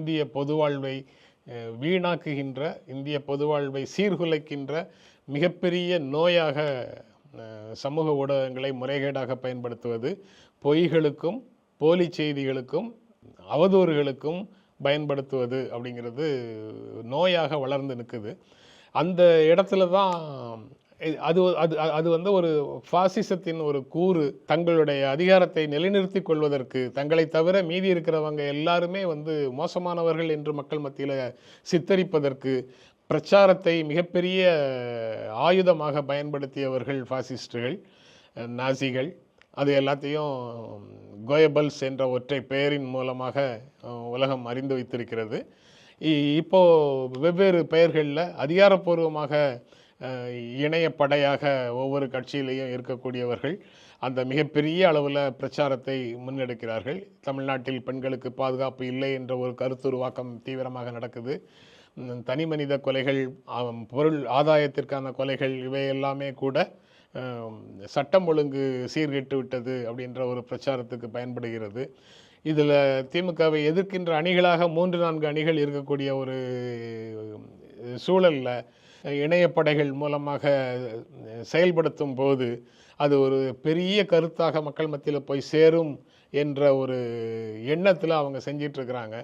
இந்திய பொதுவாழ்வை வீணாக்குகின்ற இந்திய பொதுவாழ்வை சீர்குலைக்கின்ற மிகப்பெரிய நோயாக சமூக ஊடகங்களை முறைகேடாக பயன்படுத்துவது பொய்களுக்கும் போலி செய்திகளுக்கும் அவதூறுகளுக்கும் பயன்படுத்துவது அப்படிங்கிறது நோயாக வளர்ந்து நிற்குது அந்த இடத்துல தான் அது அது அது வந்து ஒரு பாசிசத்தின் ஒரு கூறு. தங்களுடைய அதிகாரத்தை நிலைநிறுத்திக் கொள்வதற்கு தங்களை தவிர மீதி இருக்கிறவங்க எல்லாருமே வந்து மோசமானவர்கள் என்று மக்கள் மத்தியில் சித்தரிப்பதற்கு பிரச்சாரத்தை மிகப்பெரிய ஆயுதமாக பயன்படுத்தியவர்கள் ஃபாசிஸ்டுகள் நாசிகள். அது எல்லாத்தையும் கோயபல்ஸ் என்ற ஒற்றை பெயரின் மூலமாக உலகம் அறிந்து வைத்திருக்கிறது. இ- வெவ்வேறு பெயர்களில் அதிகாரப்பூர்வமாக இணையப்படையாக ஒவ்வொரு கட்சியிலையும் இருக்கக்கூடியவர்கள் அந்த மிகப்பெரிய அளவில் பிரச்சாரத்தை முன்னெடுக்கிறார்கள். தமிழ்நாட்டில் பெண்களுக்கு பாதுகாப்பு இல்லை என்ற ஒரு கருத்துருவாக்கம் தீவிரமாக நடக்குது. தனி மனித கொலைகள் பொருள் ஆதாயத்திற்கான கொலைகள் இவை எல்லாமே கூட சட்டம் ஒழுங்கு சீர்கெட்டு விட்டது அப்படின்ற ஒரு பிரச்சாரத்துக்கு பயன்படுகிறது. இதில் திமுகவை எதிர்க்கின்ற அணிகளாக மூன்று நான்கு அணிகள் இருக்கக்கூடிய ஒரு சூழலில் இணையப்படைகள் மூலமாக செயல்படுத்தும் போது அது ஒரு பெரிய கருத்தாக மக்கள் மத்தியில் போய் சேரும் என்ற ஒரு எண்ணத்தில் அவங்க செஞ்சிட்ருக்கிறாங்க.